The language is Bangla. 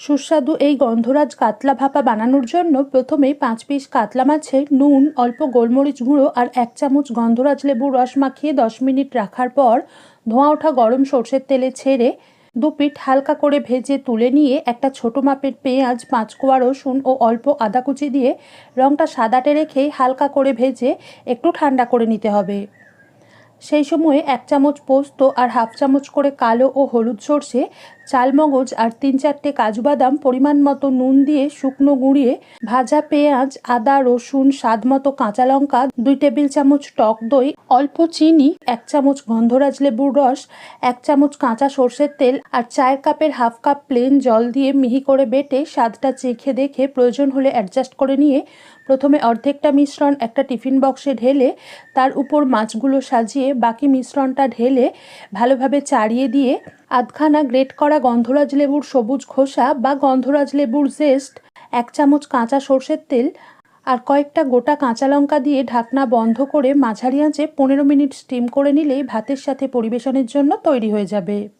সুস্বাদু এই গন্ধরাজ কাতলা ভাপা বানানোর জন্য প্রথমেই পাঁচ পিস কাতলা মাছে নুন, অল্প গোলমরিচ গুঁড়ো আর এক চামচ গন্ধরাজ লেবুর রস মাখিয়ে দশ মিনিট রাখার পর ধোঁয়া ওঠা গরম সর্ষের তেলে ছেড়ে দু পিঠ হালকা করে ভেজে তুলে নিয়ে একটা ছোট মাপের পেঁয়াজ, পাঁচকোয়া রসুন ও অল্প আদা কুচি দিয়ে রঙটা সাদাটে রেখে হালকা করে ভেজে একটু ঠান্ডা করে নিতে হবে। সেই সময়ে এক চামচ পোস্ত আর হাফ চামচ করে কালো ও হলুদ সর্ষে চালমগজ আর তিন চারটে কাজু বাদাম পরিমাণ মতো নুন দিয়ে শুকনো গুঁড়িয়ে ভাজা পেঁয়াজ, আদা, রসুন, স্বাদ মতো কাঁচা লঙ্কা, দুই টেবিল চামচ টক দই, অল্প চিনি, এক চামচ গন্ধরাজ লেবুর রস, এক চামচ কাঁচা সর্ষের তেল আর চায়ের কাপের হাফ কাপ প্লেন জল দিয়ে মিহি করে বেটে স্বাদটা চেখে দেখে প্রয়োজন হলে অ্যাডজাস্ট করে নিয়ে প্রথমে অর্ধেকটা মিশ্রণ একটা টিফিন বক্সে ঢেলে তার উপর মাছগুলো সাজিয়ে বাকি মিশ্রণটা ঢেলে ভালোভাবে চাড়িয়ে দিয়ে আধখানা গ্রেট করা গন্ধরাজ লেবুর সবুজ খোসা বা গন্ধরাজ লেবুর জেস্ট এক চামচ কাঁচা সর্ষের তেল আর কয়েকটা গোটা কাঁচা লঙ্কা দিয়ে ঢাকনা বন্ধ করে মাঝারি আঁচে পনেরো মিনিট স্টিম করে নিলেই ভাতের সাথে পরিবেশনের জন্য তৈরি হয়ে যাবে।